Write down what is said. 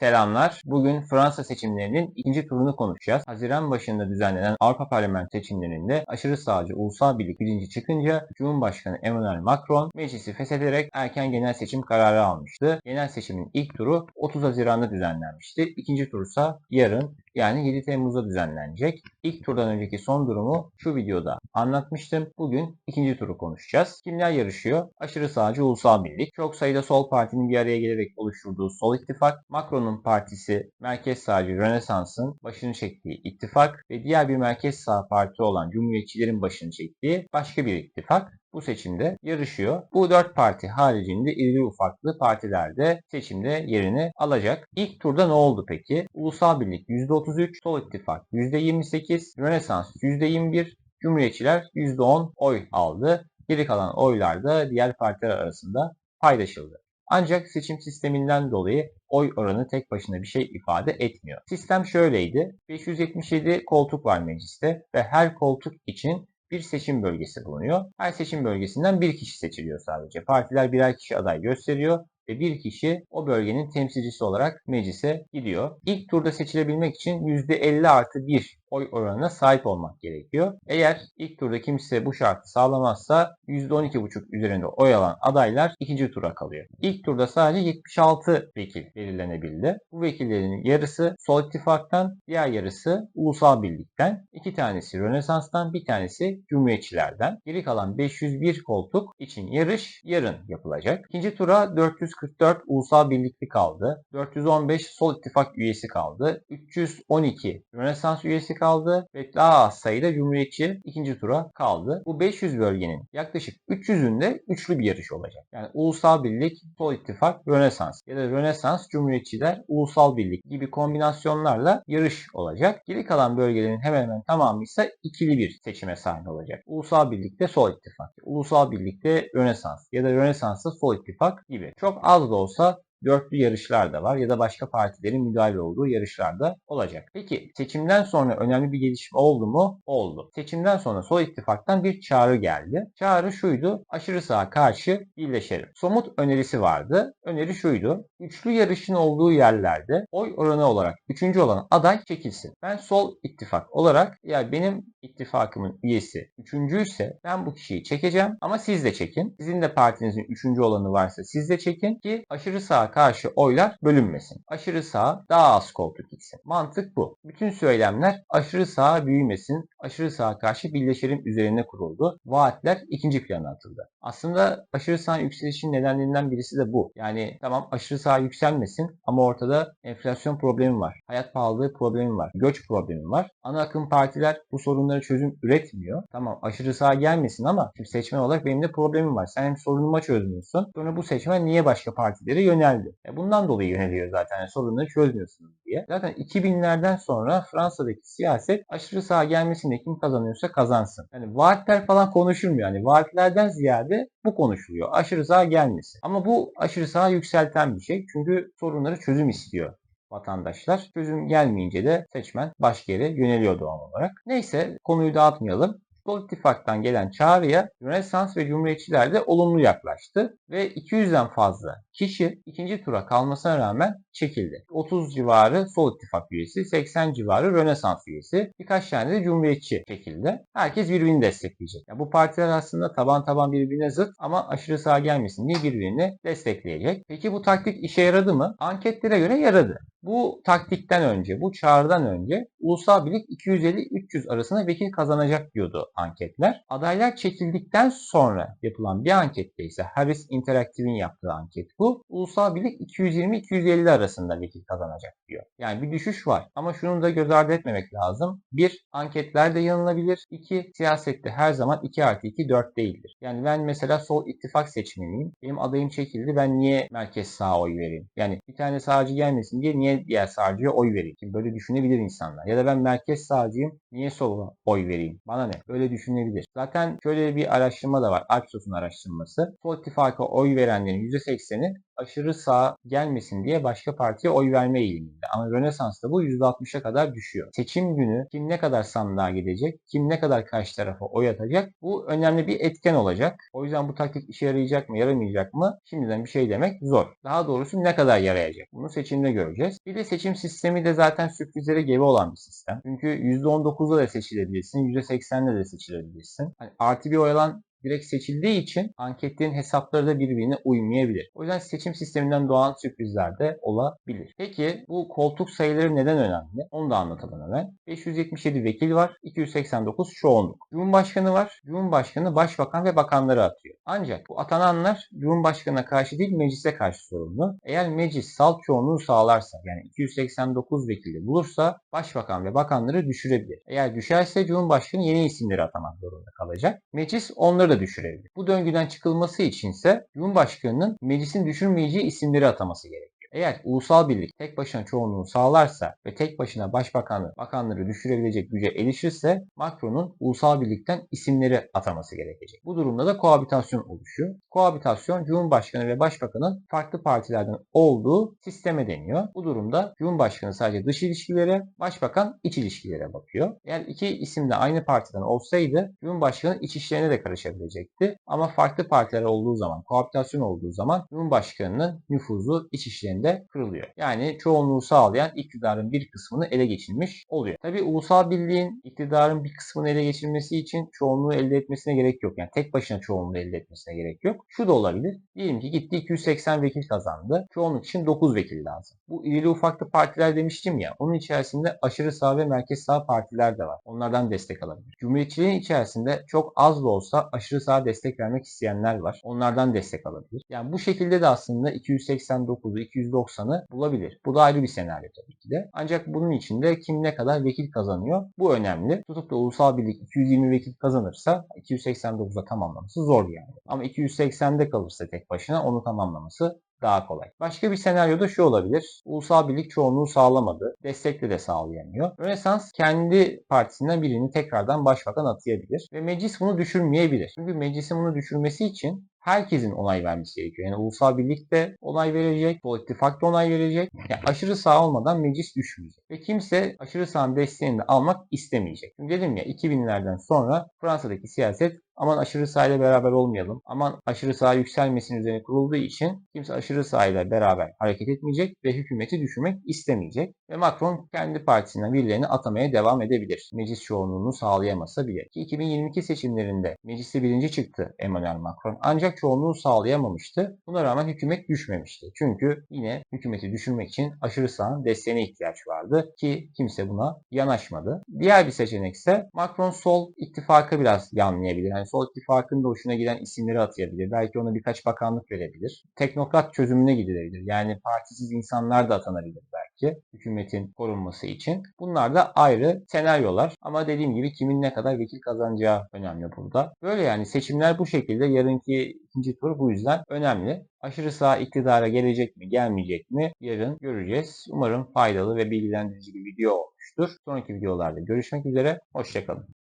Selamlar. Bugün Fransa seçimlerinin ikinci turunu konuşacağız. Haziran başında düzenlenen Avrupa Parlamento seçimlerinde aşırı sağcı Ulusal Birlik birinci çıkınca Cumhurbaşkanı Emmanuel Macron meclisi feshederek erken genel seçim kararı almıştı. Genel seçimin ilk turu 30 Haziran'da düzenlenmişti. İkinci tursa yarın yani 7 Temmuz'da düzenlenecek. İlk turdan önceki son durumu şu videoda anlatmıştım. Bugün ikinci turu konuşacağız. Kimler yarışıyor? Aşırı sağcı Ulusal Birlik. Çok sayıda sol partinin bir araya gelerek oluşturduğu Sol İttifak, Macron'un partisi merkez sağcı Rönesans'ın başını çektiği ittifak ve diğer bir merkez sağ parti olan Cumhuriyetçilerin başını çektiği başka bir ittifak bu seçimde yarışıyor. Bu dört parti haricinde iri ufaklı partiler de seçimde yerini alacak. İlk turda ne oldu peki? Ulusal Birlik %33, Sol İttifak %28, Rönesans %21, Cumhuriyetçiler %10 oy aldı. Geri kalan oylar da diğer partiler arasında paylaşıldı. Ancak seçim sisteminden dolayı oy oranı tek başına bir şey ifade etmiyor. Sistem şöyleydi. 577 koltuk var mecliste ve her koltuk için bir seçim bölgesi bulunuyor. Her seçim bölgesinden bir kişi seçiliyor sadece. Partiler birer kişi aday gösteriyor ve bir kişi o bölgenin temsilcisi olarak meclise gidiyor. İlk turda seçilebilmek için %50 artı 1 oy oranına sahip olmak gerekiyor. Eğer ilk turda kimse bu şartı sağlamazsa %12,5 üzerinde oy alan adaylar ikinci tura kalıyor. İlk turda sadece 76 vekil belirlenebildi. Bu vekillerin yarısı Sol İttifak'tan, diğer yarısı Ulusal Birlik'ten, iki tanesi Rönesans'tan, bir tanesi Cumhuriyetçilerden. Geri kalan 501 koltuk için yarış yarın yapılacak. İkinci tura 444 Ulusal Birlikli kaldı. 415 Sol İttifak üyesi kaldı. 312 Rönesans üyesi kaldı ve daha az sayıda Cumhuriyetçi ikinci tura kaldı. Bu 500 bölgenin yaklaşık 300'ünde üçlü bir yarış olacak. Yani Ulusal Birlik, Sol İttifak, Rönesans ya da Rönesans, Cumhuriyetçiler, Ulusal Birlik gibi kombinasyonlarla yarış olacak. Geri kalan bölgelerin hemen hemen tamamı ise ikili bir seçime sahip olacak. Ulusal Birlik'te Sol İttifak, Ulusal Birlik'te Rönesans ya da Rönesans'ta Sol İttifak gibi. Çok az da olsa dörtlü yarışlar da var ya da başka partilerin müdahale olduğu yarışlar da olacak. Peki seçimden sonra önemli bir gelişme oldu mu? Oldu. Seçimden sonra Sol İttifak'tan bir çağrı geldi. Çağrı şuydu. Aşırı sağa karşı birleşelim. Somut önerisi vardı. Öneri şuydu. Üçlü yarışın olduğu yerlerde oy oranı olarak üçüncü olan aday çekilsin. Ben Sol İttifak olarak ya benim ittifakımın üyesi üçüncüyse ben bu kişiyi çekeceğim ama siz de çekin. Sizin de partinizin üçüncü olanı varsa siz de çekin ki aşırı sağ karşı oylar bölünmesin. Aşırı sağ daha az koltuk gitsin. Mantık bu. Bütün söylemler aşırı sağa büyümesin, aşırı sağa karşı birleşelim üzerine kuruldu. Vaatler ikinci plana atıldı. Aslında aşırı sağ yükselişin nedenlerinden birisi de bu. Yani tamam aşırı sağ yükselmesin ama ortada enflasyon problemi var. Hayat pahalılığı problemi var. Göç problemi var. Ana akım partiler bu sorunlara çözüm üretmiyor. Tamam aşırı sağ gelmesin ama şimdi seçmen olarak benim de problemim var. Sen hem sorunuma çözmüyorsun. Sonra bu seçmen niye başka partilere yöneldi? E bundan dolayı yöneliyor zaten. Yani sorunları çözmüyorsunuz diye. Zaten 2000'lerden sonra Fransa'daki siyaset aşırı sağ gelmesinde kim kazanıyorsa kazansın. Yani vaatler falan konuşulmuyor. Yani vaatlerden ziyade bu konuşuluyor. Aşırı sağ gelmesin. Ama bu aşırı sağ yükselten bir şey. Çünkü sorunları çözüm istiyor vatandaşlar. Çözüm gelmeyince de seçmen başka yere yöneliyor doğal olarak. Neyse konuyu dağıtmayalım. Sol İttifak'tan gelen çağrıya Rönesans ve Cumhuriyetçiler de olumlu yaklaştı ve 200'den fazla kişi ikinci tura kalmasına rağmen çekildi. 30 civarı Sol İttifak üyesi, 80 civarı Rönesans üyesi, birkaç tane de Cumhuriyetçi çekildi. Herkes birbirini destekleyecek. Yani bu partiler aslında taban taban birbirine zıt ama aşırı sağ gelmesin diye birbirini destekleyecek. Peki bu taktik işe yaradı mı? Anketlere göre yaradı. Bu taktikten önce, bu çağrıdan önce Ulusal Birlik 250-300 arasında vekil kazanacak diyordu anketler. Adaylar çekildikten sonra yapılan bir ankette ise Harris Interactive'in yaptığı anket bu. Ulusal Birlik 220-250 arasında vekil kazanacak diyor. Yani bir düşüş var ama şunu da göz ardı etmemek lazım. Bir, anketler de yanılabilir. İki, siyasette her zaman 2 artı 2 4 değildir. Yani ben mesela sol ittifak seçmeniyim. Benim adayım çekildi. Ben niye merkez sağa oy vereyim? Yani bir tane sağcı gelmesin diye niye diğer sağcıya oy vereyim? Şimdi böyle düşünebilir insanlar. Ya da ben merkez sağcıyım. Niye sola oy vereyim? Bana ne? Öyle düşünebilir. Zaten şöyle bir araştırma da var. Ipsos'un araştırması. Sol oy verenlerin %80'i aşırı sağ gelmesin diye başka partiye oy verme eğiliminde. Ama Rönesans'ta bu %60'a kadar düşüyor. Seçim günü kim ne kadar sandığa gidecek, kim ne kadar karşı tarafa oy atacak bu önemli bir etken olacak. O yüzden bu taktik işe yarayacak mı, yaramayacak mı şimdiden bir şey demek zor. Daha doğrusu ne kadar yarayacak? Bunu seçimde göreceğiz. Bir de seçim sistemi de zaten sürprizlere gebe olan bir sistem. Çünkü %19'da da seçilebilirsin, %80'de de seçilebilirsin. Hani artı bir oy alan direkt seçildiği için anketlerin hesapları da birbirine uymayabilir. O yüzden seçim sisteminden doğan sürprizler de olabilir. Peki bu koltuk sayıları neden önemli? Onu da anlatalım hemen. 577 vekil var, 289 çoğunluk. Cumhurbaşkanı var. Cumhurbaşkanı başbakan ve bakanları atıyor. Ancak bu atananlar Cumhurbaşkanına karşı değil meclise karşı sorumlu. Eğer meclis salt çoğunluğu sağlarsa yani 289 vekili bulursa başbakan ve bakanları düşürebilir. Eğer düşerse Cumhurbaşkanı yeni isimleri atamak zorunda kalacak. Meclis onları da düşürebilir. Bu döngüden çıkılması içinse Cumhurbaşkanının meclisin düşürmeyeceği isimleri ataması gerekiyor. Eğer ulusal birlik tek başına çoğunluğu sağlarsa ve tek başına başbakanı, bakanları düşürebilecek güce erişirse Macron'un ulusal birlikten isimleri ataması gerekecek. Bu durumda da koabitasyon oluşuyor. Koabitasyon Cumhurbaşkanı ve Başbakanın farklı partilerden olduğu sisteme deniyor. Bu durumda Cumhurbaşkanı sadece dış ilişkilere, Başbakan iç ilişkilere bakıyor. Eğer iki isim de aynı partiden olsaydı Cumhurbaşkanı iç işlerine de karışabilecekti. Ama farklı partiler olduğu zaman, koabitasyon olduğu zaman Cumhurbaşkanının nüfuzu iç işlerine şeklinde kırılıyor. Yani çoğunluğu sağlayan iktidarın bir kısmını ele geçirmiş oluyor. Tabi ulusal birliğin iktidarın bir kısmını ele geçirmesi için çoğunluğu elde etmesine gerek yok. Yani tek başına çoğunluğu elde etmesine gerek yok. Şu da olabilir. Diyelim ki gitti 280 vekil kazandı. Çoğunluk için 9 vekil lazım. Bu irili ufaklı partiler demiştim ya. Onun içerisinde aşırı sağ ve merkez sağ partiler de var. Onlardan destek alabilir. Cumhuriyetçiliğin içerisinde çok az da olsa aşırı sağa destek vermek isteyenler var. Onlardan destek alabilir. Yani bu şekilde de aslında 289'u, 200 %90'ı bulabilir. Bu da ayrı bir senaryo tabii ki de. Ancak bunun içinde kim ne kadar vekil kazanıyor bu önemli. Tutup da ulusal birlik 220 vekil kazanırsa 289'da tamamlaması zor yani. Ama 280'de kalırsa tek başına onu tamamlaması daha kolay. Başka bir senaryoda şu olabilir. Ulusal birlik çoğunluğu sağlamadı. Destekli de sağlayamıyor. Rönesans kendi partisinden birini tekrardan başbakan atayabilir. Ve meclis bunu düşürmeyebilir. Çünkü meclisin bunu düşürmesi için herkesin onay vermesi gerekiyor. Yani ulusal birlik de onay verecek, Sol ittifak da onay verecek. Yani aşırı sağ olmadan meclis düşmeyecek. Ve kimse aşırı sağın desteğini de almak istemeyecek. Şimdi dedim ya 2000'lerden sonra Fransa'daki siyaset aman aşırı sağ ile beraber olmayalım. Aman aşırı sağ yükselmesin üzerine kurulduğu için kimse aşırı sağ ile beraber hareket etmeyecek ve hükümeti düşürmek istemeyecek. Ve Macron kendi partisinden birilerini atamaya devam edebilir. Meclis çoğunluğunu sağlayamasa bile. Ki 2022 seçimlerinde mecliste birinci çıktı Emmanuel Macron. Ancak çoğunluğu sağlayamamıştı. Buna rağmen hükümet düşmemişti. Çünkü yine hükümeti düşürmek için aşırı sağın desteğine ihtiyaç vardı ki kimse buna yanaşmadı. Diğer bir seçenek ise Macron sol ittifaka biraz yanlayabilir. Yani sol ittifakın da hoşuna giden isimleri atayabilir. Belki ona birkaç bakanlık verebilir. Teknokrat çözümüne gidilebilir. Yani partisiz insanlar da atanabilir belki hükümetin korunması için. Bunlar da ayrı senaryolar. Ama dediğim gibi kimin ne kadar vekil kazanacağı önemli burada. Böyle yani seçimler bu şekilde. Yarınki ikinci tur bu yüzden önemli. Aşırı sağ iktidara gelecek mi gelmeyecek mi yarın göreceğiz. Umarım faydalı ve bilgilendirici bir video olmuştur. Sonraki videolarda görüşmek üzere. Hoşçakalın.